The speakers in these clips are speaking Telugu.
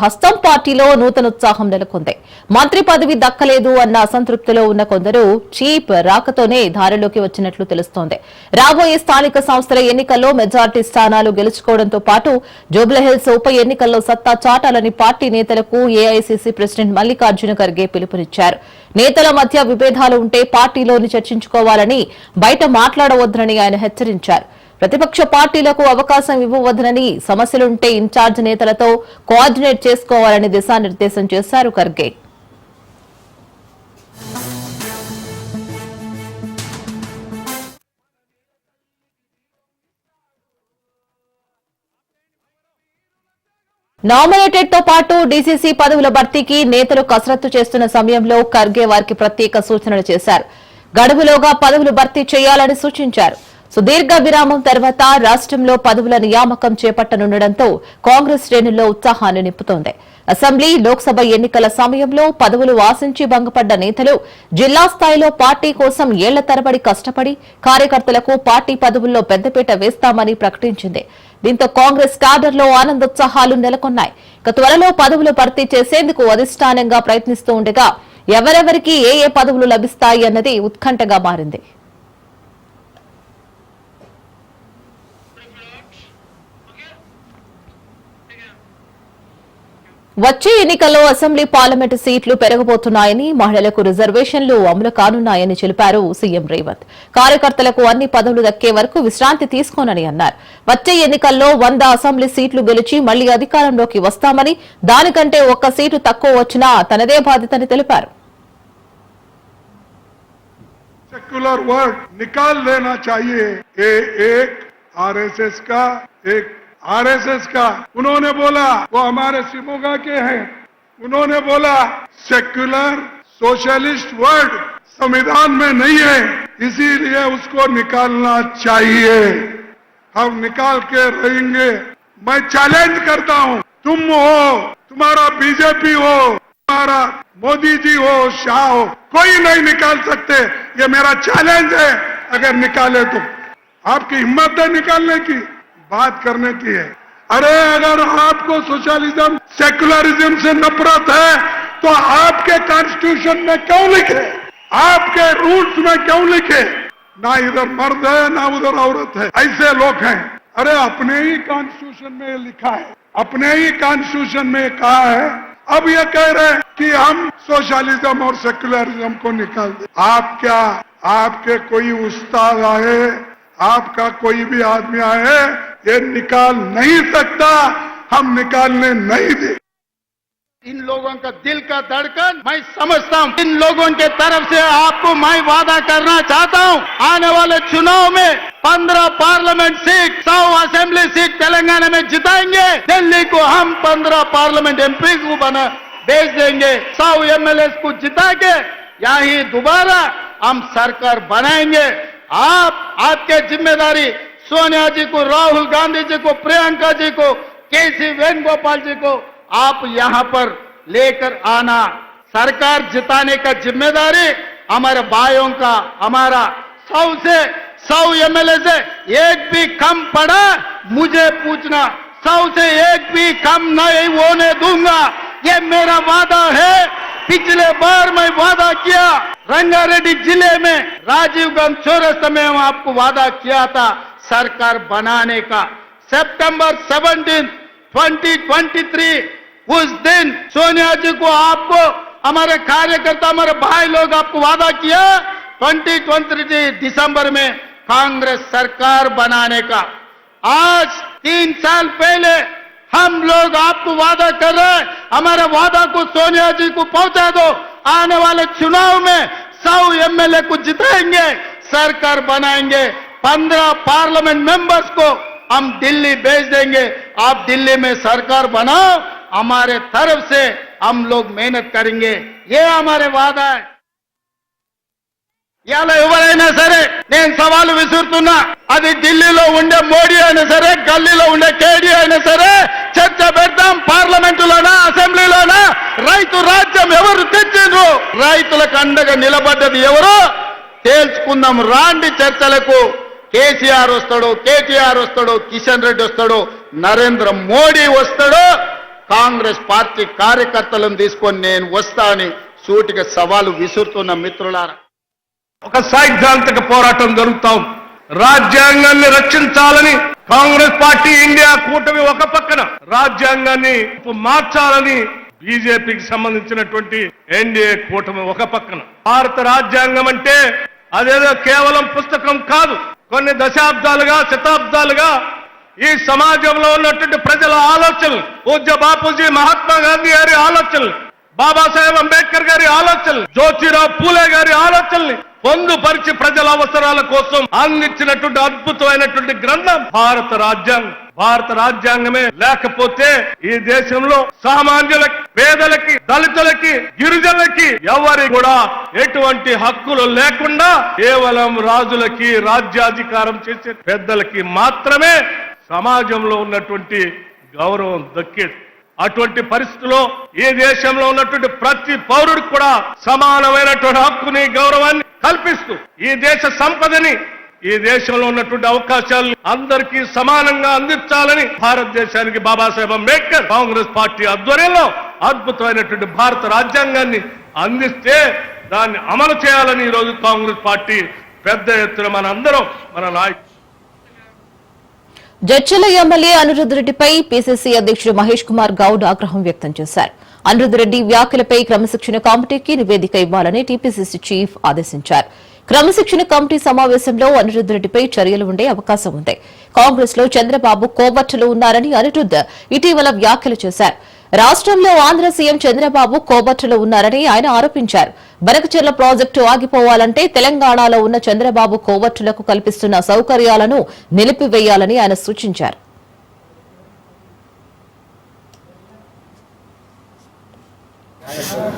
హస్తం పార్టీలో నూతన ఉత్సాహం నెలకొంది. మంత్రి పదవి దక్కలేదు అన్న అసంతృప్తిలో ఉన్న కొందరు చీప్ రాకతోనే దారిలోకి వచ్చినట్లు తెలుస్తోంది. రాబోయే స్థానిక సంస్థల ఎన్నికల్లో మెజార్టీ స్థానాలు గెలుచుకోవడంతో పాటు జూబ్లహిల్స్ ఉప ఎన్నికల్లో సత్తా చాటాలని పార్టీ నేతలకు ఏఐసీసీ ప్రెసిడెంట్ మల్లికార్జున ఖర్గే పిలుపునిచ్చారు. నేతల మధ్య విభేదాలు ఉంటే పార్టీలోని చర్చించుకోవాలని బయట మాట్లాడవద్దని ఆయన హెచ్చరించారు. ప్రతిపక్ష పార్టీలకు అవకాశం ఇవ్వవద్దనని సమస్యలుంటే ఇన్ఛార్జ్ నేతలతో కోఆర్డినేట్ చేసుకోవాలని దిశానిర్దేశం చేశారు ఖర్గే. నామినేటెడ్తో పాటు డీసీసీ పదవుల భర్తీకి నేతలు కసరత్తు చేస్తున్న సమయంలో ఖర్గే వారికి ప్రత్యేక సూచనలు చేశారు. గడువులోగా పదవులు భర్తీ చేయాలని సూచించారు. సుదీర్ఘ విరామం తర్వాత రాష్ట్రంలో పదవుల నియామకం చేపట్టనుండటంతో కాంగ్రెస్ శ్రేణుల్లో ఉత్సాహాన్ని నింపుతోంది. అసెంబ్లీ లోక్సభ ఎన్నికల సమయంలో పదవులు ఆశించి భంగపడ్డ నేతలు జిల్లా స్థాయిలో పార్టీ కోసం ఏళ్ళ తరబడి కష్టపడి కార్యకర్తలకు పార్టీ పదవుల్లో పెద్దపీట వేస్తామని ప్రకటించింది. దీంతో కాంగ్రెస్ క్యాడర్లో ఆనందోత్సాహాలు నెలకొన్నాయి. ఇక త్వరలో పదవులు భర్తీ చేసేందుకు అధిష్టానంగా ప్రయత్నిస్తూ ఉండగా ఎవరెవరికి ఏ ఏ పదవులు లభిస్తాయి అన్నది ఉత్కంఠగా మారింది. వచ్చే ఎన్నికల్లో అసెంబ్లీ పార్లమెంటు సీట్లు పెరగబోతున్నాయని మహిళలకు రిజర్వేషన్లు అమలు కానున్నాయని తెలిపారు సీఎం రేవంత్ కార్యకర్తలకు అన్ని పదవులు దక్కే వరకు విశ్రాంతి తీసుకోనని అన్నారు వచ్చే ఎన్నికల్లో వంద అసెంబ్లీ సీట్లు గెలిచి మళ్లీ అధికారంలోకి వస్తామని దానికంటే ఒక్క సీటు తక్కువ వచ్చినా తనదే బాధ్యతని తెలిపారు सेक्युलर वर्ड निकाल लेना चाहिए ये एक आरएसएस का एक आरएसएस का। उन्होंने बोला, वो हमारे शिमोगा के हैं। उन्होंने बोला, सेक्युलर सोशलिस्ट वर्ड संविधान में नहीं है, इसीलिए उसको निकालना चाहिए। हम निकाल के रहेंगे। मैं चैलेंज करता हूँ, तुम हो, तुम्हारा बीजेपी हो, तुम्हारा मोदी जी हो, शाह हो, कोई नहीं निकाल सकते। ये मेरा चैलेंज है, अगर निकाले तो। आपकी हिम्मत है निकालने की। बात करने की है। अरे, अगर आपको सोशलिज्म सेकुलरिज्म से नफरत है तो आपके कॉन्स्टिट्यूशन में क्यों लिखे? आपके रूल्स में क्यों लिखे? ना इधर मर्द है, ना उधर औरत है। ऐसे लोग हैं। अरे, अपने ही कॉन्स्टिट्यूशन में लिखा है। अपने ही कॉन्स्टिट्यूशन में कहा है। अब ये कह रहे हैं कि हम सोशलिज्म और सेकुलरिज्म को निकाल दें। आप क्या, आपके कोई उस्ताद आए, आपका कोई भी आदमी आए ये निकाल नहीं सकता, हम निकालने नहीं दे। इन लोगों का दिल का धड़कन मैं समझता हूँ। इन लोगों के तरफ़ से आपको मैं वादा करना चाहता हूँ। आने वाले चुनाव में पंद्रह पार्लियामेंट सीट, सौ असेंबली सीट तेलंगाना में जिताएँगे। दिल्ली को हम पंद्रह पार्लियामेंट एमपी को बना भेज देंगे। सौ एमएलए को जिता के यही दोबारा हम सरकार बनाएँगे। आप, आपके ज़िम्मेदारी सोनिया जी को, राहुल गांधी जी को, प्रियंका जी को, केसी वेणुगोपाल जी को आप यहाँ पर लेकर आना। सरकार जिताने का ज़िम्मेदारी हमारे भाइयों का, हमारा सौ से सौ एमएलए से एक भी कम पड़ा, मुझे पूछना, सौ से एक भी कम नहीं होने दूँगा। ये मेरा वादा है। पिछले बार मैं वादा किया, रंगारेड्डी ज़िले में राजीव गांधी चौरस्ता में आपको वादा किया था। सरकार बनाने का। सितंबर 17 2023 उस दिन सोनिया जी को आपको, हमारे कार्यकर्ता, हमारे भाई लोग आपको वादा किया 2023 दिसंबर में कांग्रेस सरकार बनाने का। आज, तीन साल पहले हम लोग आपको वादा कर रहे हैं, हमारे वादा को सोनिया जी को पहुँचा दो, आने वाले चुनाव में सौ एमएलए को जिताएँगे, सरकार बनाएँगे। पंद्रह पार्लियामेंट मेंबर्स को हम दिल्ली भेज देंगे आप दिल्ली में सरकार बनाओ हमारे तरफ से हम लोग मेहनत करेंगे ये हमारे वादा है ఇవాళ ఎవరైనా సరే నేను సవాలు విసురుతున్నా అది ఢిల్లీలో ఉండే మోడీ అయినా సరే గల్లీలో ఉండే కేడీ అయినా సరే చర్చ పెడతాం పార్లమెంటులోనా అసెంబ్లీలోనా రైతు రాజ్యం ఎవరు తెచ్చిండ్రు రైతులకు అండగా నిలబడ్డది ఎవరు తేల్చుకుందాం రాండి చర్చలకు కేసీఆర్ వస్తాడో కేటీఆర్ వస్తాడో కిషన్ రెడ్డి వస్తాడో నరేంద్ర మోడీ వస్తాడో కాంగ్రెస్ పార్టీ కార్యకర్తలను తీసుకొని నేను వస్తా అని సూటిగా సవాలు విసురుతున్న మిత్రులారా. ఒక సైద్ధాంతిక పోరాటం జరుగుతాం. రాజ్యాంగాన్ని రక్షించాలని కాంగ్రెస్ పార్టీ ఇండియా కూటమి ఒక పక్కన. రాజ్యాంగాన్ని మార్చాలని బీజేపీకి సంబంధించినటువంటి ఎన్డీఏ కూటమి ఒక పక్కన. భారత రాజ్యాంగం అంటే అదేదో కేవలం పుస్తకం కాదు. కొన్ని దశాబ్దాలుగా శతాబ్దాలుగా ఈ సమాజంలో ఉన్నటువంటి ప్రజల ఆలోచనలు పూజ్య బాపూజీ మహాత్మా గాంధీ గారి ఆలోచనలు బాబాసాహెబ్ అంబేద్కర్ గారి ఆలోచనలు జ్యోతిరావు పూలే గారి ఆలోచనల్ని పొందుపరిచి ప్రజల అవసరాల కోసం అందించినటువంటి అద్భుతమైనటువంటి గ్రంథం భారత రాజ్యాంగం. భారత రాజ్యాంగమే లేకపోతే ఈ దేశంలో సామాన్యులకి పేదలకి దళితులకి గిరిజనులకి ఎవరి కూడా ఎటువంటి హక్కులు లేకుండా కేవలం రాజులకి రాజ్యాధికారం చేసే పెద్దలకి మాత్రమే సమాజంలో ఉన్నటువంటి గౌరవం దక్కేది. అటువంటి పరిస్థితిలో ఈ దేశంలో ఉన్నటువంటి ప్రతి పౌరుడికి కూడా సమానమైనటువంటి హక్కుని గౌరవాన్ని కల్పిస్తూ ఈ దేశ సంపదని ఈ దేశంలో ఉన్నటువంటి అవకాశాలు అందరికీ సమానంగా అందించాలని భారతదేశానికి బాబాసాహెబ్ అంబేద్కర్ కాంగ్రెస్ పార్టీ ఆధ్వర్యంలో అద్భుతమైనటువంటి భారత రాజ్యాంగాన్ని అందిస్తే దాన్ని అమలు చేయాలని ఈరోజు కాంగ్రెస్ పార్టీ పెద్ద ఎత్తున మనందరం మన నాయకులు జడ్చల ఎమ్మెల్యే అనిరుద్ రెడ్డిపై పీసీసీ అధ్యక్షుడు మహేష్ కుమార్ గౌడ్ ఆగ్రహం వ్యక్తం చేశారు. అనిరుద్ రెడ్డి వ్యాఖ్యలపై క్రమశిక్షణ కమిటీకి నివేదిక ఇవ్వాలని టీపీసీసీ చీఫ్ ఆదేశించారు. క్రమశిక్షణ కమిటీ సమావేశంలో అనిరుద్ రెడ్డిపై చర్యలు ఉండే అవకాశం ఉంది. కాంగ్రెస్లో చంద్రబాబు కోబట్టులు ఉన్నారని అనిరుద్ ఇటీవల వ్యాఖ్యలు చేశారు. రాష్ట్రంలో ఆంధ్ర సీఎం చంద్రబాబు కోబట్టులు ఉన్నారని ఆయన ఆరోపించారు. బనకచెర్ల ప్రాజెక్టు ఆగిపోవాలంటే తెలంగాణలో ఉన్న చంద్రబాబు కోవట్టులకు కల్పిస్తున్న సౌకర్యాలను నిలిపివేయాలని ఆయన సూచించారు.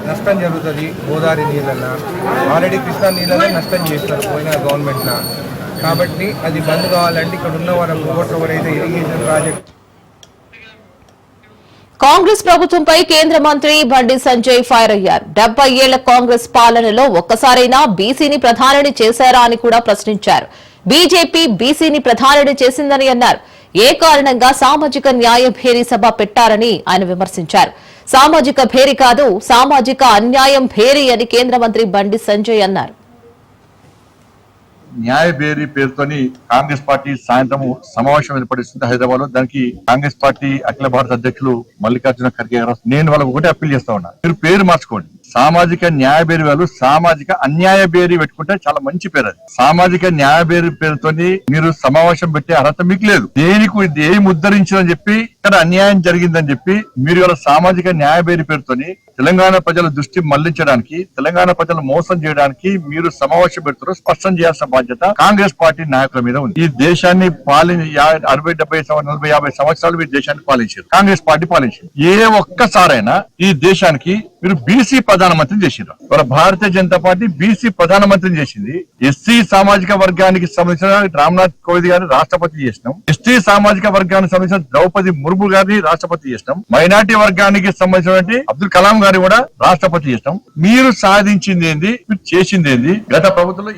నష్టం జరుగుతుంది. గోదావరి నీళ్ళన్న ఆల్రెడీ కృష్ణా నీళ్ళనే నష్టం చేస్తారు పోయిన గవర్నమెంట్న. కాబట్టి అది బంద్ కావాలంటే ఇక్కడ ఉన్న వాళ్ళ ఓటర్ ఎవరైతే ఇరిగేషన్ ప్రాజెక్ట్ కాంగ్రెస్ ప్రభుత్వంపై కేంద్ర మంత్రి బండి సంజయ్ ఫైర్ అయ్యారు. డెబ్బై ఏళ్ళ కాంగ్రెస్ పాలనలో ఒక్కసారైనా బీసీని ప్రధానిని చేశారా అని కూడా ప్రశ్నించారు. బీజేపీ బీసీని ప్రధానిని చేసిందని అన్నారు. ఏ కారణంగా సామాజిక న్యాయ భేరీ సభ పెట్టారని ఆయన విమర్శించారు. సామాజిక భేరీ కాదు సామాజిక అన్యాయం భేరీ అని కేంద్ర మంత్రి బండి సంజయ్ అన్నారు. న్యాయ బేరీ పేరుతోని కాంగ్రెస్ పార్టీ సాయంత్రం సమావేశం ఏర్పడిస్తుంది హైదరాబాద్లో దానికి కాంగ్రెస్ పార్టీ అఖిల భారత అధ్యక్షులు మల్లికార్జున ఖర్గే గారు నేను వాళ్ళకు ఒకటి అప్పీల్ చేస్తా ఉన్నా. మీరు పేరు మార్చుకోండి. సామాజిక న్యాయ బేరీ వాళ్ళు సామాజిక అన్యాయ బేరీ పెట్టుకుంటే చాలా మంచి పేరు అది. సామాజిక న్యాయ బేరీ పేరుతోని మీరు సమావేశం పెట్టే అర్హత మీకు లేదు. దేనికి ఏం ఉద్ధరించిందని చెప్పి ఇక్కడ అన్యాయం జరిగిందని చెప్పి మీరు ఇలా సామాజిక న్యాయ బేరీ పేరుతోని తెలంగాణ ప్రజల దృష్టి మళ్ళించడానికి తెలంగాణ ప్రజలు మోసం చేయడానికి మీరు సమావేశం పెడుతున్నారు స్పష్టం చేయాల్సిన బాధ్యత కాంగ్రెస్ పార్టీ నాయకుల మీద ఉంది. ఈ దేశాన్ని పాలి అరవై డెబ్బై నలభై యాభై సంవత్సరాలు మీరు దేశాన్ని పాలించారు. కాంగ్రెస్ పార్టీ పాలించారు ఏ ఒక్కసారైనా ఈ దేశానికి మీరు బీసీ ప్రధానమంత్రిని చేసిండ్రు. ఇవాళ భారతీయ జనతా పార్టీ బీసీ ప్రధానమంత్రిని చేసింది. ఎస్సీ సామాజిక వర్గానికి సంబంధించిన రామ్నాథ్ కోవింద్ గారిని రాష్ట్రపతి చేసినాం. ఎస్టీ సామాజిక వర్గానికి సంబంధించిన ద్రౌపది ముర్ము గారిని రాష్ట్రపతి చేసినాం. మైనార్టీ వర్గానికి సంబంధించినటువంటి అబ్దుల్ కలాం గారిని కూడా రాష్ట్రపతి చేసినాం. మీరు సాధించింది ఏంది? మీరు చేసింది ఏంది? గత ప్రభుత్వంలో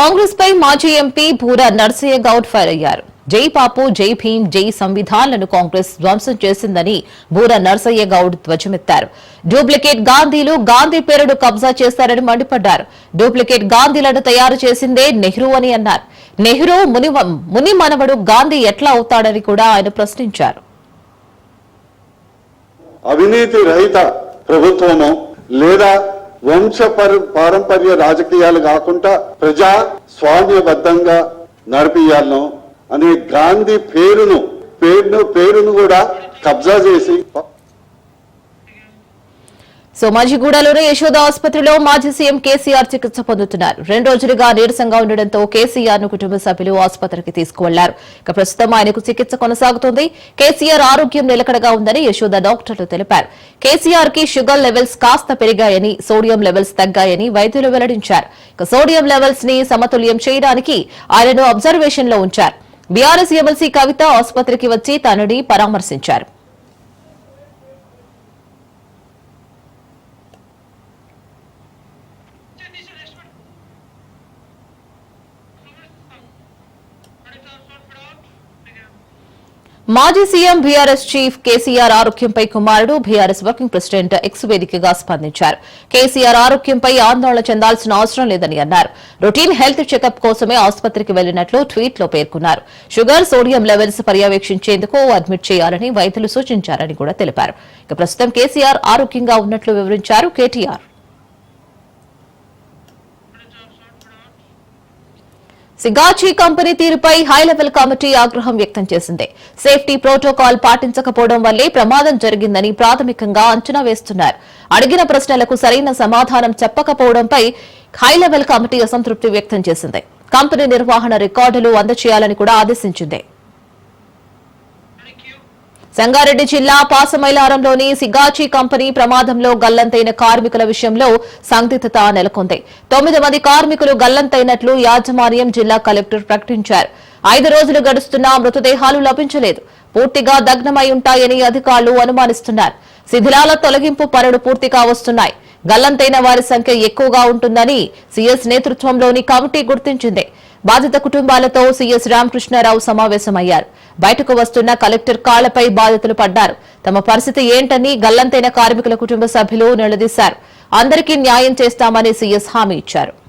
కాంగ్రెస్ పై మాజీ ఎంపీ భూరా నర్సయ్య గౌడ్ ఫైర్ అయ్యారు. జై పాపు జై భీం జై సంవిధాన్లను కాంగ్రెస్ ధ్వంసం చేసిందని బూర నర్సయ్య గౌడ్ ధ్వజమెత్తారు. డూప్లికేట్ గాంధీలు గాంధీ పేరును కబ్జా చేశారని మండిపడ్డారు. డూప్లికేట్ గాంధీలను తయారు చేసిందే నెహ్రూ అని అన్నారు. నెహ్రూ ముని ముని మనవడు గాంధీ ఎట్లా అవుతాడని కూడా ఆయన ప్రశ్నించారు. అవినీతి రహిత ప్రభుత్వము లేదా వంశ పారంపర్య రాజకీయాలు కాకుండా ప్రజా స్వామ్యబద్ధంగా నడిపియాలను అనే గాంధీ పేరును పేరును పేరును కూడా కబ్జా చేసి సోమాజిగూడలోని యశోద ఆసుపత్రిలో మాజీ సీఎం కేసీఆర్ చికిత్స పొందుతున్నారు. రెండు రోజులుగా నీరసంగా ఉండడంతో కేసీఆర్ను కుటుంబ సభ్యులు ఆసుపత్రికి తీసుకువెళ్ళారు. ఇక ప్రస్తుతం ఆయనకు చికిత్స కొనసాగుతోంది. కేసీఆర్ ఆరోగ్యం నిలకడగా ఉందని యశోద డాక్టర్లు తెలిపారు. కేసీఆర్కి షుగర్ లెవెల్స్ కాస్త పెరిగాయని సోడియం లెవెల్స్ తగ్గాయని వైద్యులు వెల్లడించారు. ఇక సోడియం లెవెల్స్ని సమతుల్యం చేయడానికి ఆయనను అబ్జర్వేషన్లో ఉంచారు. బీఆర్ఎస్ ఎమ్మెల్సీ కవిత ఆసుపత్రికి వచ్చి తనని పరామర్శించారు. మాజీ సీఎం బీఆర్ఎస్ చీఫ్ కేసీఆర్ ఆరోగ్యంపై కుమారుడు బీఆర్ఎస్ వర్కింగ్ ప్రెసిడెంట్ ఎక్స్ వేదికగా స్పందించారు. కేసీఆర్ ఆరోగ్యంపై ఆందోళన చెందాల్సిన అవసరం లేదని అన్నారు. రొటీన్ హెల్త్ చెకప్ కోసమే ఆసుపత్రికి వెళ్ళినట్లు ట్వీట్లో పేర్కొన్నారు. షుగర్ సోడియం లెవెల్స్ పర్యవేక్షించేందుకు అడ్మిట్ చేయాలని వైద్యులు సూచించారని కూడా తెలిపారు. ఇక ప్రస్తుతం కేసీఆర్ ఆరోగ్యంగా ఉన్నట్లు వివరించారు కేటీఆర్. సిగాచి కంపెనీ తీరుపై హై లెవెల్ కమిటీ ఆగ్రహం వ్యక్తం చేసింది. సేఫ్టీ ప్రోటోకాల్ పాటించకపోవడం వల్లే ప్రమాదం జరిగిందని ప్రాథమికంగా అంచనా వేస్తున్నారు. అడిగిన ప్రశ్నలకు సరైన సమాధానం చెప్పకపోవడంపై హై లెవెల్ కమిటీ అసంతృప్తి వ్యక్తం చేసింది. కంపెనీ నిర్వహణ రికార్డులు అందచేయాలని కూడా ఆదేశించింది. సంగారెడ్డి జిల్లా పాసమైలారంలోని సిగాచి కంపెనీ ప్రమాదంలో గల్లంతైన కార్మికుల విషయంలో సందిగ్ధత నెలకొంది. తొమ్మిది మంది కార్మికులు గల్లంతైనట్లు యాజమాన్యం జిల్లా కలెక్టర్ ప్రకటించారు. ఐదు రోజులు గడుస్తున్నా మృతదేహాలు లభించలేదు. పూర్తిగా దగ్నమై ఉంటాయని అధికారులు అనుమానిస్తున్నారు. శిథిలాల తొలగింపు పనులు పూర్తిగా వస్తున్నాయి. గల్లంతైన వారి సంఖ్య ఎక్కువగా ఉంటుందని సీఎస్ నేతృత్వంలోని కమిటీ గుర్తించింది. బాధిత కుటుంబాలతో సీఎస్ రామకృష్ణారావు సమావేశమయ్యారు. బయటకు వస్తున్న కలెక్టర్ కాళ్ళపై బాధితులు పడ్డారు. తమ పరిస్థితి ఏంటని గల్లంతైన కార్మికుల కుటుంబ సభ్యులు నిలదీశారు. అందరికీ న్యాయం చేస్తామని సీఎస్ హామీ ఇచ్చారు.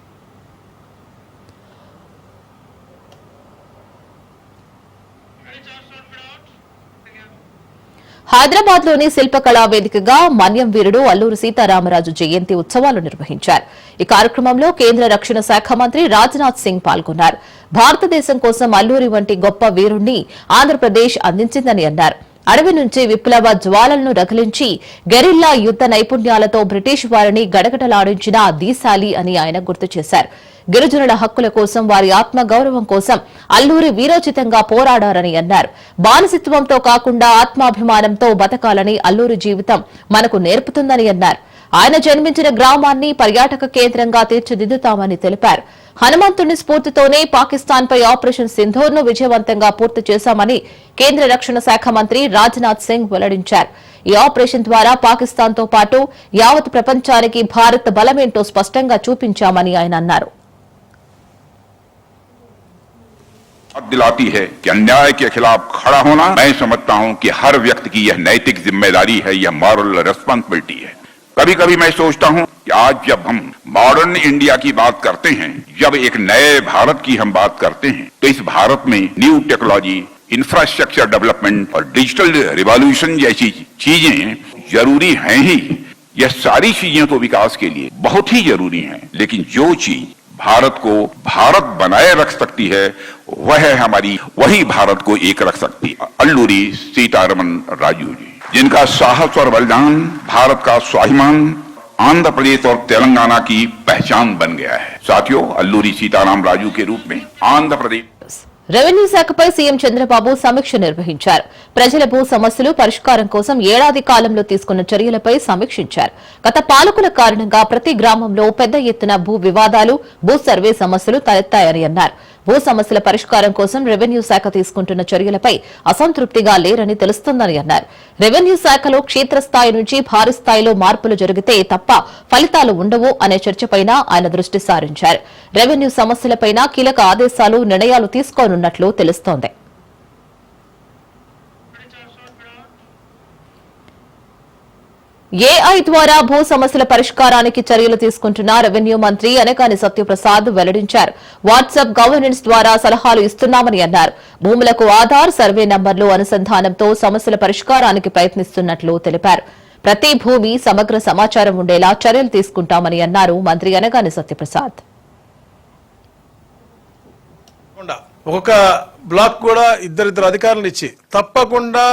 హైదరాబాద్లోని శిల్పకళా వేదికగా మన్యం వీరుడు అల్లూరు సీతారామరాజు జయంతి ఉత్సవాలు నిర్వహించారు. ఈ కార్యక్రమంలో కేంద్ర రక్షణ శాఖ మంత్రి రాజ్నాథ్ సింగ్ పాల్గొన్నారు. భారతదేశం కోసం అల్లూరి వంటి గొప్ప వీరుణ్ణి ఆంధ్రప్రదేశ్ అందించిందని అన్నారు. అడవి నుంచి విప్లవ జ్వాలలను రగిలించి గెరిల్లా యుద్ద నైపుణ్యాలతో బ్రిటిష్ వారిని గడగడలాడించిన దీశాలి అని ఆయన గుర్తు చేశారు. గిరిజనుల హక్కుల కోసం వారి ఆత్మ గౌరవం కోసం అల్లూరి వీరోచితంగా పోరాడారని అన్నారు. బానిసత్వంతో కాకుండా ఆత్మాభిమానంతో బతకాలని అల్లూరి జీవితం మనకు నేర్పుతుందని అన్నారు. ఆయన జన్మించిన గ్రామాన్ని పర్యాటక కేంద్రంగా తీర్చిదిద్దుతామని తెలిపారు. హనుమంతుని స్ఫూర్తితోనే పాకిస్తాన్ పై ఆపరేషన్ సింధూర్ను విజయవంతంగా పూర్తి చేశామని కేంద్ర రక్షణ శాఖ మంత్రి రాజ్నాథ్ సింగ్ వెల్లడించారు. ఈ ఆపరేషన్ ద్వారా పాకిస్తాన్తో పాటు యావత్ ప్రపంచానికి భారత్ బలమేంటో స్పష్టంగా చూపించామని ఆయన అన్నారు. दिलाती है कि अन्याय के खिलाफ खड़ा होना, मैं समझता हूँ कि हर व्यक्ति की यह नैतिक ज़िम्मेदारी है, यह मॉरल रेस्पॉन्सिबिलिटी है। कभी कभी मैं सोचता हूँ कि आज जब हम मॉडर्न इंडिया की बात करते हैं, जब एक नए भारत की हम बात करते हैं तो इस भारत में न्यू टेक्नोलॉजी इंफ्रास्ट्रक्चर डेवलपमेंट और डिजिटल रिवॉल्यूशन जैसी चीज़ें ज़रूरी हैं ही। यह सारी चीज़ें तो विकास के लिए बहुत ही ज़रूरी हैं, लेकिन जो चीज़ भारत को भारत बनाए रख सकती है, वह हमारी, वही भारत को एक रख सकती है। अल्लूरी सीतारमन राजू जी, जिनका साहस और बलिदान, भारत का स्वाभिमान, आंध्र प्रदेश और तेलंगाना की पहचान बन गया है। साथियों, अल्लूरी सीताराम राजू के रूप में आंध्र प्रदेश రెవెన్యూ శాఖపై సీఎం చంద్రబాబు సమీక్ష నిర్వహించారు. ప్రజల భూ సమస్యలు పరిష్కారం కోసం ఏడాది కాలంలో తీసుకున్న చర్యలపై సమీక్షించారు. గత పాలకుల కారణంగా ప్రతి గ్రామంలో పెద్ద ఎత్తున భూ వివాదాలు భూ సర్వే సమస్యలు తలెత్తాయని అన్నారు. భూ సమస్యల పరిష్కారం కోసం రెవెన్యూ శాఖ తీసుకుంటున్న చర్యలపై అసంతృప్తిగా లేరని తెలుస్తోందని అన్నారు. రెవెన్యూ శాఖలో క్షేత్రస్థాయి నుంచి భారీ స్థాయిలో మార్పులు జరిగితే తప్ప ఫలితాలు ఉండవు అనే చర్చపైన ఆయన దృష్టి సారించారు. రెవెన్యూ సమస్యలపైన కీలక ఆదేశాలు నిర్ణయాలు తీసుకోనున్నట్లు తెలుస్తోంది. ఏఐ ద్వారా భూ సమస్యల పరిష్కారానికి చర్యలు తీసుకుంటున్న రెవెన్యూ మంత్రి అనకాని సత్యప్రసాద్ వెల్లడించారు. వాట్సాప్ గవర్నెన్స్ ద్వారా సలహాలు ఇస్తున్నామని అన్నారు. భూములకు ఆధార్ సర్వే నంబర్లు అనుసంధానంతో సమస్యల పరిష్కారానికి ప్రయత్నిస్తున్నట్లు తెలిపారు. ప్రతి భూమి సమగ్ర సమాచారం ఉండేలా చర్యలు తీసుకుంటామని అన్నారు మంత్రి అనగాని సత్యప్రసాద్. ఒక ఒక్కొక్క బ్లాక్ కూడా ఇద్దరిద్దరు అధికారులు ఇచ్చి తప్పకుండా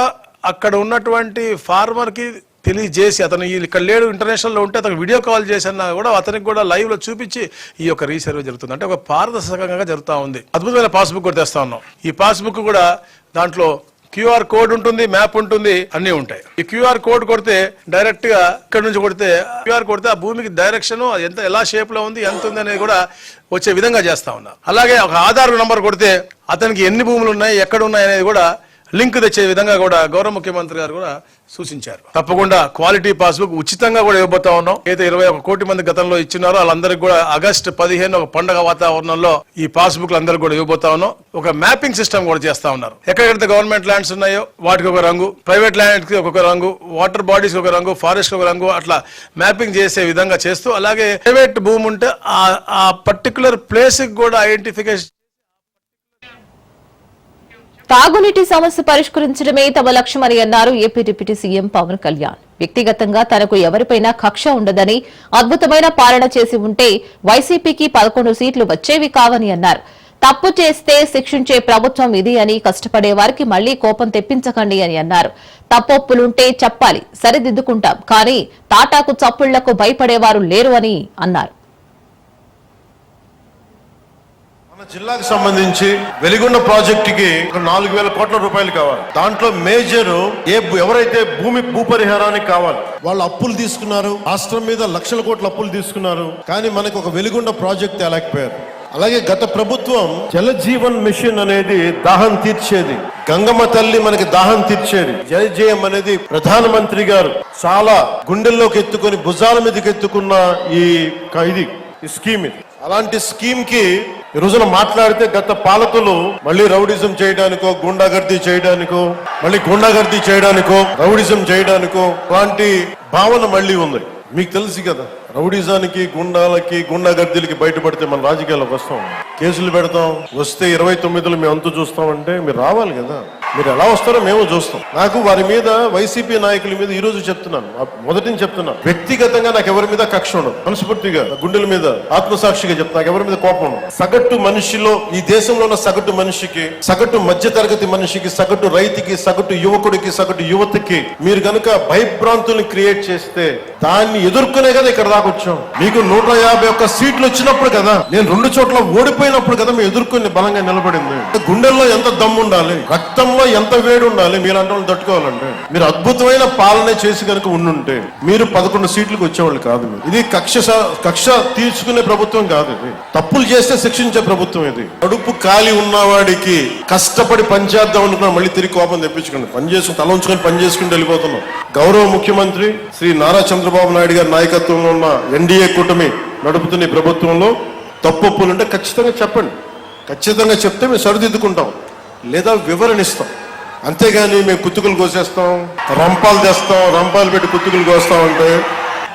అక్కడ ఉన్నటువంటి ఫార్మర్కి తెలియజేసి అతను ఈ- ఇక్కడ లేడు ఇంటర్నేషనల్లో ఉంటే అతను వీడియో కాల్ చేసినా కూడా అతనికి కూడా లైవ్లో చూపించి ఈ యొక్క రీసర్వే జరుగుతుంది. అంటే ఒక పారదర్శకంగా జరుగుతా ఉంది. అద్భుతమైన పాస్బుక్ కూడా తెస్తా ఉన్నాం. ఈ పాస్బుక్ కూడా దాంట్లో క్యూఆర్ కోడ్ ఉంటుంది మ్యాప్ ఉంటుంది అన్నీ ఉంటాయి. ఈ క్యూఆర్ కోడ్ కొడితే డైరెక్ట్గా ఇక్కడ నుంచి కొడితే క్యూఆర్ కొడితే ఆ భూమికి డైరెక్షన్ ఎంత ఎలా షేప్లో ఉంది ఎంత ఉంది అనేది కూడా వచ్చే విధంగా చేస్తా ఉన్నారు అలాగే ఒక ఆధార్ నంబర్ కొడితే అతనికి ఎన్ని భూములు ఉన్నాయి ఎక్కడ ఉన్నాయి అనేది కూడా లింక్ తెచ్చే విధంగా కూడా గౌరవ ముఖ్యమంత్రి గారు కూడా సూచించారు. తప్పకుండా క్వాలిటీ పాస్బుక్ ఉచితంగా కూడా ఇవ్వబోతా ఉన్నాం. అయితే ఇరవై ఒక కోటి మంది గతంలో ఇచ్చినారో వాళ్ళందరికీ కూడా ఆగస్టు పదిహేను ఒక పండగ వాతావరణంలో ఈ పాస్బుక్ అందరికీ కూడా ఇవ్వబోతా ఉన్నాం. ఒక మ్యాపింగ్ సిస్టమ్ కూడా చేస్తా ఉన్నారు. ఎక్కడెక్కడైతే గవర్నమెంట్ ల్యాండ్స్ ఉన్నాయో వాటికి ఒక రంగు ప్రైవేట్ ల్యాండ్కి ఒక్కొక్క రంగు వాటర్ బాడీస్ ఒక రంగు ఫారెస్ట్ ఒక రంగు అట్లా మ్యాపింగ్ చేసే విధంగా చేస్తూ అలాగే ప్రైవేట్ భూమి ఉంటే ఆ- ఆ పర్టికులర్ ప్లేస్కి కూడా ఐడెంటిఫికేషన్ తాగునీటి సమస్య పరిష్కరించడమే తమ లక్ష్యమని అన్నారు AP deputy CM Pawan Kalyan. వ్యక్తిగతంగా తనకు ఎవరిపైనా కక్ష ఉండదని అద్భుతమైన పాలన చేసి ఉంటే వైసీపీకి పదకొండు సీట్లు వచ్చేవి కావని అన్నారు. తప్పు చేస్తే శిక్షించే ప్రభుత్వం ఇది అని కష్టపడే వారికి మళ్ళీ కోపం తెప్పించకండి అని అన్నారు. తప్పొప్పులుంటే చెప్పాలి సరిదిద్దుకుంటాం కానీ తాటాకు చప్పుళ్ళకు భయపడేవారు లేరు అని అన్నారు మన జిల్లాకు సంబంధించి వెలిగొండ ప్రాజెక్టుకి ఒక నాలుగు వేల కోట్ల రూపాయలు కావాలి. దాంట్లో మేజర్ ఏ ఎవరైతే భూమి భూపరిహారానికి కావాలి వాళ్ళు అప్పులు తీసుకున్నారు రాష్ట్రం మీద లక్షల కోట్ల అప్పులు తీసుకున్నారు కానీ మనకు ఒక వెలిగొండ ప్రాజెక్ట్ తేలేకపోయారు. అలాగే గత ప్రభుత్వం జలజీవన్ మిషన్ అనేది దాహం తీర్చేది. గంగమ్మ తల్లి మనకి దాహం తీర్చేది. జలజీయం అనేది ప్రధానమంత్రి గారు చాలా గుండెల్లోకి ఎత్తుకొని భుజాల మీదకి ఎత్తుకున్న ఈ ఇది ఈ స్కీమ్ ఇది. అలాంటి స్కీమ్కి ఈ రోజున మాట్లాడితే గత పాలకులు మళ్ళీ రౌడిజం చేయడానికో గుండాగర్దీ చేయడానికో మళ్ళీ గుండాగర్దీ చేయడానికో రౌడిజం చేయడానికో అలాంటి భావన మళ్ళీ ఉంది. మీకు తెలుసు కదా రౌడిజానికి గుండాలకి గుండాగర్దీలకి బయటపడితే మన రాజకీయాలకు వస్తాం. కేసులు పెడతాం వస్తే ఇరవై తొమ్మిదిలో మేము అంతు చూస్తామంటే మీరు రావాలి కదా. మీరు ఎలా వస్తారో మేము చూస్తాం. నాకు వారి మీద వైసీపీ నాయకుల మీద ఈ రోజు చెప్తున్నాను. మొదటి చెప్తున్నాను. వ్యక్తిగతంగా నాకు ఎవరి మీద కక్ష ఉండదు. మనస్ఫూర్తిగా గుండెల మీద ఆత్మసాక్షిగా చెప్తా నాకు ఎవరి మీద కోపం ఉండదు. సగటు మనిషిలో ఈ దేశంలో ఉన్న సగటు మనిషికి సగటు మధ్య తరగతి మనిషికి సగటు రైతుకి సగటు యువకుడికి సగటు యువతకి మీరు కనుక భయభ్రాంతుల్ని క్రియేట్ చేస్తే దాన్ని ఎదుర్కొనే కదా ఇక్కడ దాకా వచ్చాం. మీకు నూట యాభై ఒక్క సీట్లు వచ్చినప్పుడు కదా నేను రెండు చోట్ల ఓడిపోయినప్పుడు కదా మేము ఎదుర్కొని బలంగా నిలబడింది. గుండెల్లో ఎంత దమ్ము ఉండాలి రక్తంలో ఎంత వేడి ఉండాలి మీలాంటి వాళ్ళు తట్టుకోవాలంటే? మీరు అద్భుతమైన పాలన చేసి కనుక ఉండుంటే మీరు పదకొండు సీట్లకు వచ్చేవాళ్ళు కాదు ఇది కక్ష స- కక్ష తీర్చుకునే ప్రభుత్వం కాదు ఇది. తప్పులు చేస్తే శిక్షించే ప్రభుత్వం ఇది. కడుపు ఖాళీ ఉన్నవాడికి కష్టపడి పనిచేద్దాం అనుకున్నా మళ్ళీ తిరిగి కోపం తెప్పించుకోండి. పని చేసుకుని తల ఉంచుకొని పని చేసుకుని వెళ్ళిపోతున్నాం. గౌరవ ముఖ్యమంత్రి శ్రీ నారా చంద్రబాబు నాయుడు గారి నాయకత్వంలో ఉన్న ఎన్డీఏ కూటమి నడుపుతున్న ప్రభుత్వంలో తప్పులు ఉంటే ఖచ్చితంగా చెప్పండి. ఖచ్చితంగా చెప్తే మేము సరిదిద్దుకుంటాం. లేదా వివరణ ఇస్తాం. అంతేగాని మేము కుత్తుకులు కోసేస్తాం రంపాలు తెస్తాం రంపాలు పెట్టి కుత్తుకులు కోస్తాం అంటే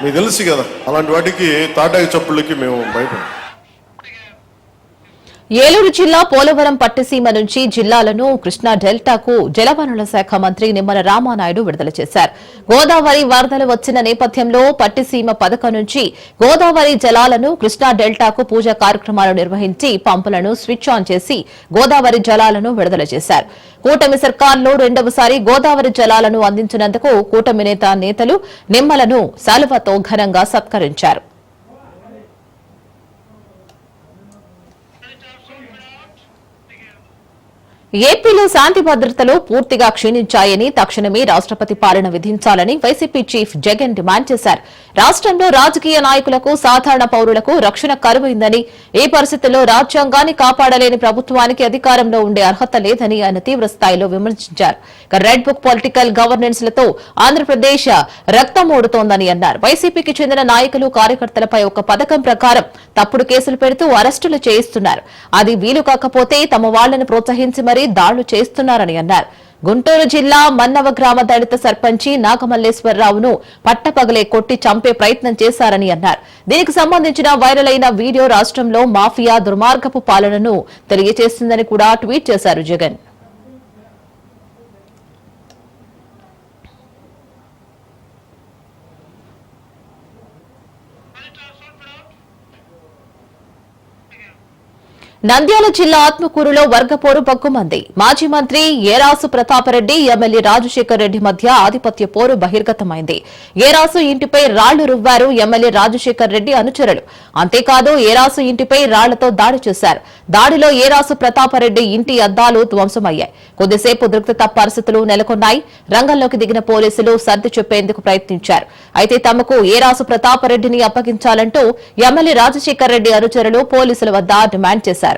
మీకు తెలుసు కదా అలాంటి వాటికి తాటాకి చప్పుళ్ళకి మేము భయపడం ఏలూరు జిల్లా పోలవరం పట్టిసీమ నుంచి జిల్లాలను కృష్ణా డెల్టాకు జలవనరుల శాఖ మంత్రి నిమ్మల రామానాయుడు విడుదల చేశారు. గోదావరి వరదలు వచ్చిన నేపథ్యంలో పట్టిసీమ పథకం నుంచి గోదావరి జలాలను కృష్ణా డెల్టాకు పూజ కార్యక్రమాలు నిర్వహించి పంపులను స్విచ్ ఆన్ చేసి గోదావరి జలాలను విడుదల చేశారు. కూటమి సర్కార్లో రెండవసారి గోదావరి జలాలను అందించినందుకు కూటమి నేత నేతలు నిమ్మలను శాలువతో ఘనంగా సత్కరించారు. ఏపీలో శాంతి భద్రతలు పూర్తిగా క్షీణించాయని తక్షణమే రాష్ట్రపతి పాలన విధించాలని వైసీపీ చీఫ్ జగన్ డిమాండ్ చేశారు. రాష్ట్రంలో రాజకీయ నాయకులకు సాధారణ పౌరులకు రక్షణ కరువైందని ఈ పరిస్థితుల్లో రాజ్యాంగాన్ని కాపాడలేని ప్రభుత్వానికి అధికారంలో ఉండే అర్హత లేదని ఆయన తీవ్రస్థాయిలో విమర్శించారు. రెడ్ బుక్ పొలిటికల్ గవర్నెన్స్లతో ఆంధ్రప్రదేశ్ రక్తమోడుతోందని అన్నారు. వైసీపీకి చెందిన నాయకులు కార్యకర్తలపై ఒక పథకం ప్రకారం తప్పుడు కేసులు పెడుతూ అరెస్టులు చేయిస్తున్నారు. అది వీలు కాకపోతే తమ వాళ్ళను ప్రోత్సహించి మరీ దాడులు చేస్తున్నారని అన్నారు. గుంటూరు జిల్లా మన్నవ గ్రామ దళిత సర్పంచి నాగమల్లేశ్వరరావును పట్టపగలే కొట్టి చంపే ప్రయత్నం చేశారని అన్నారు. దీనికి సంబంధించిన వైరల్ అయిన వీడియో రాష్ట్రంలో మాఫియా దుర్మార్గపు పాలనను తెలియజేస్తుందని కూడా ట్వీట్ చేశారు జగన్. నంద్యాల జిల్లా ఆత్మకూరులో వర్గపోరు బగ్గుమంది మాజీ మంత్రి ఏరాసు ప్రతాపరెడ్డి ఎమ్మెల్యే రాజశేఖర్ రెడ్డి మధ్య ఆధిపత్య పోరు బహిర్గతమైంది. ఏరాసు ఇంటిపై రాళ్ళు రువ్వారు ఎమ్మెల్యే రాజశేఖర్ రెడ్డి అనుచరులు. అంతేకాదు ఏరాసు ఇంటిపై రాళ్ళతో దాడి చేశారు. దాడిలో ఏరాసు ప్రతాపరెడ్డి ఇంటి అద్దాలు ధ్వంసమయ్యాయి. కొద్దిసేపు ఉద్రిక్తత పరిస్థితులు నెలకొన్నాయి. రంగంలోకి దిగిన పోలీసులు సర్ది చెప్పేందుకు ప్రయత్నించారు. అయితే తమకు ఏరాసు ప్రతాపరెడ్డిని అప్పగించాలంటూ ఎమ్మెల్యే రాజశేఖర్ రెడ్డి అనుచరులు పోలీసుల వద్ద డిమాండ్ చేశారు.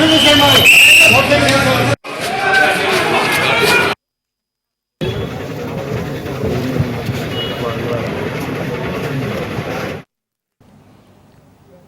ಕಾನೂನು ವಿಷಯ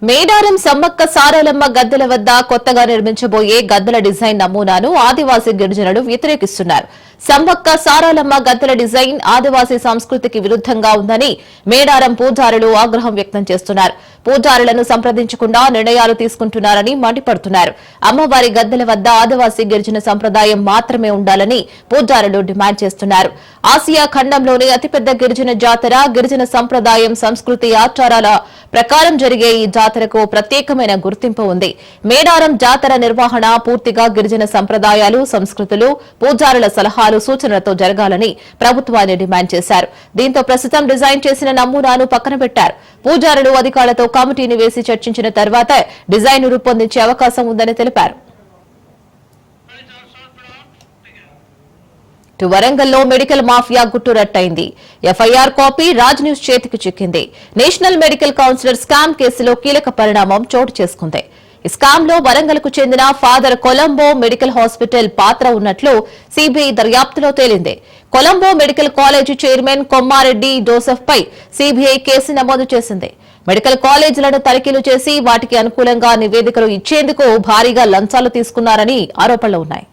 మేడారం సమ్మక్క సారాలమ్మ గద్దెల వద్ద కొత్తగా నిర్మించబోయే గద్దెల డిజైన్ నమూనాను ఆదివాసీ గిరిజనులు వ్యతిరేకిస్తున్నారు. సమ్మక్క సారాలమ్మ గద్దెల డిజైన్ ఆదివాసీ సంస్కృతికి విరుద్దంగా ఉందని మేడారం పూజారులు ఆగ్రహం వ్యక్తం చేస్తున్నారు. పూజారులను సంప్రదించకుండా నిర్ణయాలు తీసుకుంటున్నారని మండిపడుతున్నారు. అమ్మవారి గద్దెల వద్ద ఆదివాసీ గిరిజన సంప్రదాయం మాత్రమే ఉండాలని పూజారులు డిమాండ్ చేస్తున్నారు. ఆసియా ఖండంలోని అతిపెద్ద గిరిజన జాతర గిరిజన సంప్రదాయం సంస్కృతి ఆచారాల ప్రకారం జరిగే ఈ జాతరకు ప్రత్యేకమైన గుర్తింపు ఉంది. మేడారం జాతర నిర్వహణ పూర్తిగా గిరిజన సంప్రదాయాలు సంస్కృతులు పూజారుల సలహాలు సూచనలతో జరగాలని ప్రభుత్వాన్ని డిమాండ్ చేశారు. దీంతో ప్రస్తుతం డిజైన్ చేసిన నమూనాను పక్కన పెట్టారు. పూజారులు అధికారులతో కమిటీని వేసి చర్చించిన తర్వాత డిజైన్ రూపొందించే అవకాశం ఉందని తెలిపారు. ఇటు వరంగల్లో మెడికల్ మాఫియా గుట్టురట్టయింది ఎఫ్ఐఆర్ కాపీ రాజ్ న్యూస్ చేతికి చిక్కింది. నేషనల్ మెడికల్ కౌన్సిలర్ స్కామ్ కేసులో కీలక పరిణామం చోటు చేసుకుంది. ఈ స్కామ్లో వరంగల్కు చెందిన ఫాదర్ కొలంబో మెడికల్ హాస్పిటల్ పాత్ర ఉన్నట్లు సిబిఐ దర్యాప్తులో తేలింది. Colombo medical college chairman Kommareddy Joseph పై సిబిఐ కేసు నమోదు చేసింది. మెడికల్ కాలేజీలను తనిఖీలు చేసి వాటికి అనుకూలంగా నివేదికలు ఇచ్చేందుకు భారీగా లంచాలు తీసుకున్నారని ఆరోపణలు ఉన్నాయి.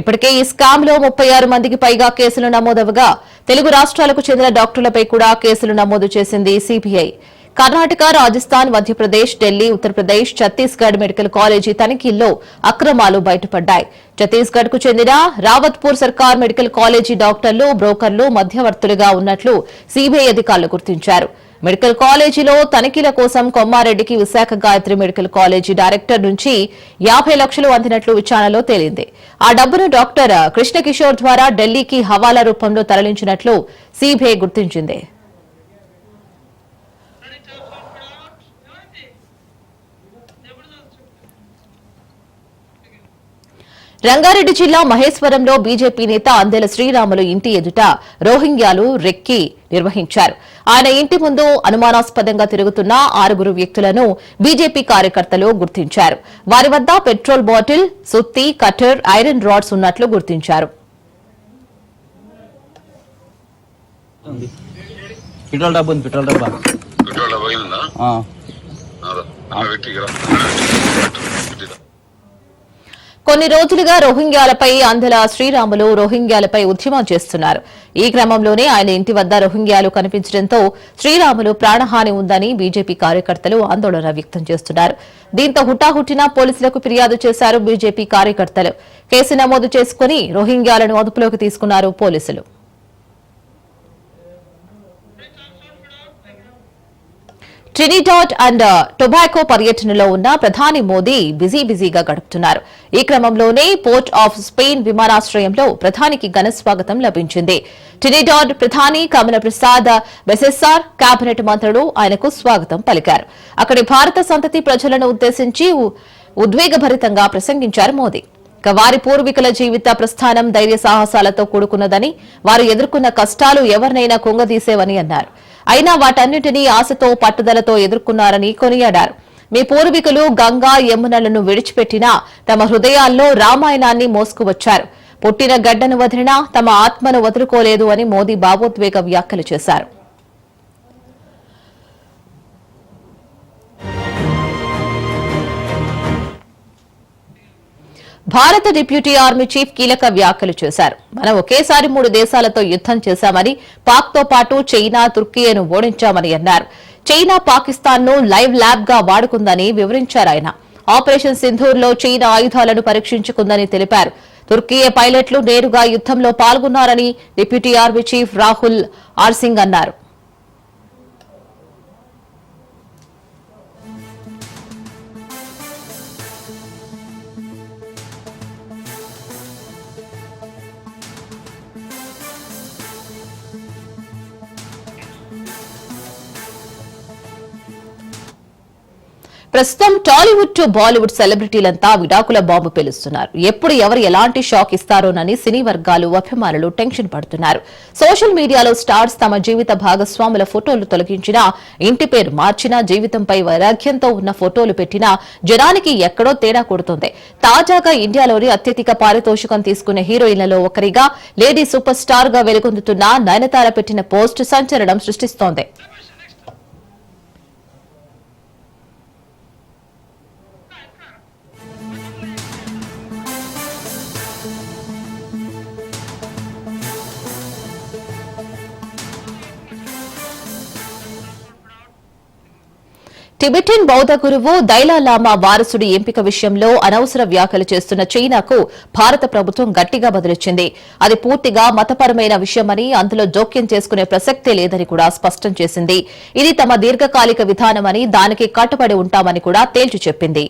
ఇప్పటికే ఈ స్కామ్లో ముప్పై ఆరు మందికి పైగా కేసులు నమోదవగా తెలుగు రాష్ట్రాలకు చెందిన డాక్టర్లపై కూడా కేసులు నమోదు చేసింది CBI. Karnataka Rajasthan Madhya Pradesh Delhi Uttar Pradesh Chhattisgarh medical college తనిఖీల్లో అక్రమాలు బయటపడ్డాయి. ఛత్తీస్గఢ్కు చెందిన రావత్పూర్ సర్కార్ మెడికల్ కాలేజీ డాక్టర్లు బ్రోకర్లు మధ్యవర్తులుగా ఉన్నట్లు సిబిఐ అధికారులు గుర్తించారు. మెడికల్ కాలేజీలో తనిఖీల కోసం కొమ్మారెడ్డికి Visakha Gayatri medical college director నుంచి యాభై లక్షలు అందినట్లు విచారణలో తేలింది. ఆ డబ్బును డాక్టర్ కృష్ణకిషోర్ ద్వారా ఢిల్లీకి హవాలా రూపంలో తరలించినట్లు సిబిఐ గుర్తించింది. రంగారెడ్డి జిల్లా మహేశ్వరంలో బీజేపీ నేత అందెల శ్రీరాములు ఇంటి ఎదుట రోహింగ్యాలు రెక్కి నిర్వహించారు ఆయన ఇంటి ముందు అనుమానాస్పదంగా తిరుగుతున్న ఆరుగురు వ్యక్తులను బీజేపీ కార్యకర్తలు గుర్తించారు వారి వద్ద పెట్రోల్ బాటిల్ సుత్తి కటర్ ఐరన్ రాడ్స్ ఉన్నట్లు గుర్తించారు పెట్రోల్ డబ్బా ఉంది పెట్రోల్ డబ్బా ఆ. కొన్ని రోజులుగా రోహింగ్యాలపై అందెల శ్రీరాములు రోహింగ్యాలపై ఉద్యమం చేస్తున్నారు. ఈ క్రమంలోనే ఆయన ఇంటి వద్ద రోహింగ్యాలు కనిపించడంతో శ్రీరాములు ప్రాణహాని ఉందని బీజేపీ కార్యకర్తలు ఆందోళన వ్యక్తం చేస్తున్నారు. దీంతో హుటాహుటిన పోలీసులకు ఫిర్యాదు చేశారు బీజేపీ కార్యకర్తలు. కేసు నమోదు చేసుకుని రోహింగ్యాలను అదుపులోకి తీసుకున్నారు పోలీసులు. ట్రినిడాడ్ అండ్ టొబాకో పర్యటనలో ఉన్న ప్రధాని మోదీ బిజీ బిజీగా గడుపుతున్నారు. ఈ క్రమంలోనే పోర్ట్ ఆఫ్ స్పెయిన్ విమానాశ్రయంలో ప్రధానికి ఘన స్వాగతం లభించింది. ట్రినిడాడ్ ప్రధాని కమల ప్రసాద్ బెసెస్సార్ కేబినెట్ మంత్రులు ఆయనకు స్వాగతం పలికారు. అక్కడి భారత సంతతి ప్రజలను ఉద్దేశించి ఉద్వేగభరితంగా ప్రసంగించారు మోదీ. వారి పూర్వీకుల జీవిత ప్రస్థానం ధైర్య సాహసాలతో కూడుకున్నదని వారు ఎదుర్కొన్న కష్టాలు ఎవరినైనా కుంగదీసేవని అన్నారు. అయినా వాటన్నిటినీ ఆశతో పట్టుదలతో ఎదుర్కొన్నారని కొనియాడారు. మీ పూర్వీకులు గంగా యమునలను విడిచిపెట్టినా తమ హృదయాల్లో రామాయణాన్ని మోసుకువచ్చారు. పుట్టిన గడ్డను వదిలినా తమ ఆత్మను వదులుకోలేదు అని మోదీ భావోద్వేగ వ్యాఖ్యలు చేశారు. భారత డిప్యూటీ ఆర్మీ చీఫ్ కీలక వ్యాఖ్యలు చేశారు. మనం ఒకేసారి మూడు దేశాలతో యుద్దం చేశామని పాక్తో పాటు చైనా తుర్కీయను ఓడించామని అన్నారు. చైనా పాకిస్తాన్ను లైవ్ ల్యాబ్గా వాడుకుందని వివరించారు ఆయన. ఆపరేషన్ సింధూర్లో చైనా ఆయుధాలను పరీక్షించుకుందని తెలిపారు. తుర్కీయ పైలట్లు నేరుగా యుద్దంలో పాల్గొన్నారని deputy army chief Rahul R Singh అన్నారు. ప్రస్తుతం టాలీవుడ్ టు బాలీవుడ్ సెలబ్రిటీలంతా విడాకుల బాంబు పేలుస్తున్నారు. ఎప్పుడు ఎవరు ఎలాంటి షాక్ ఇస్తారోనని సినీ వర్గాలు అభిమానులు టెన్షన్ పడుతున్నారు. సోషల్ మీడియాలో స్టార్స్ తమ జీవిత భాగస్వాముల ఫోటోలు తొలగించినా ఇంటి పేరు మార్చినా జీవితంపై వైరాగ్యంతో ఉన్న ఫోటోలు పెట్టినా జనానికి ఎక్కడో తేడా కొడుతుంది. తాజాగా ఇండియాలోని అత్యధిక పారితోషికం తీసుకునే హీరోయిన్లలో ఒకరిగా లేడీ సూపర్ స్టార్గా వెలుగొందుతున్న నయనతార పెట్టిన పోస్ట్ సంచలనం సృష్టిస్తోంది. టిబెటిన్ బౌద్ధ గురువు దైలాలామా వారసుడి ఎంపిక విషయంలో అనవసర వ్యాఖ్యలు చేస్తున్న చైనాకు భారత ప్రభుత్వం గట్టిగా బదిలిచ్చింది. అది పూర్తిగా మతపరమైన విషయమని అందులో జోక్యం చేసుకునే ప్రసక్తే లేదని కూడా స్పష్టం చేసింది. ఇది తమ దీర్ఘకాలిక విధానమని దానికి కట్టుబడి ఉంటామని కూడా తేల్చి చెప్పింది.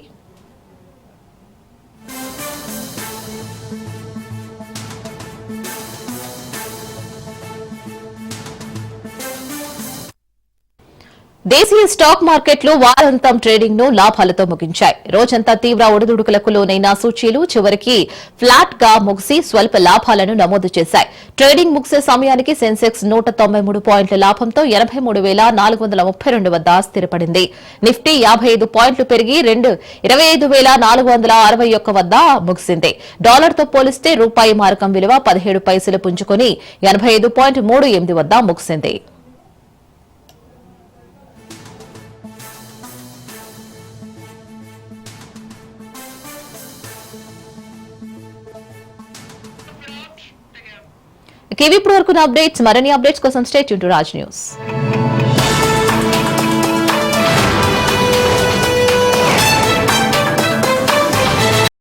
దేశీయ స్టాక్ మార్కెట్లు వారాంతం ట్రేడింగ్ను లాభాలతో ముగించాయి. రోజంతా తీవ్ర ఒడిదుడుకులకు లోనైన సూచీలు చివరికి ఫ్లాట్గా ముగిసి స్వల్ప లాభాలను నమోదు చేశాయి. ట్రేడింగ్ ముగిసే సమయానికి సెన్సెక్స్ నూట తొంభై మూడు పాయింట్ల లాభంతో ఎనబై మూడు వేల నాలుగు వందల ముప్పై రెండు వద్ద స్థిరపడింది. నిఫ్టీ యాభై ఐదు పాయింట్లు పెరిగి రెండు ఇరవై ఐదు వేల నాలుగు వందల అరవై ఒక్క వద్ద ముగిసింది. డాలర్తో పోలిస్తే రూపాయి మారకం విలువ పదిహేడు పైసలు పుంజుకుని ఎనబై ఐదు పాయింట్ మూడు ఎనిమిది వద్ద ముగిసింది. ఇవి ఇప్పుడు వరకు అప్డేట్స్ మరిన్ని అప్డేట్స్ కోసం స్టేట్ టు రాజ్ న్యూస్.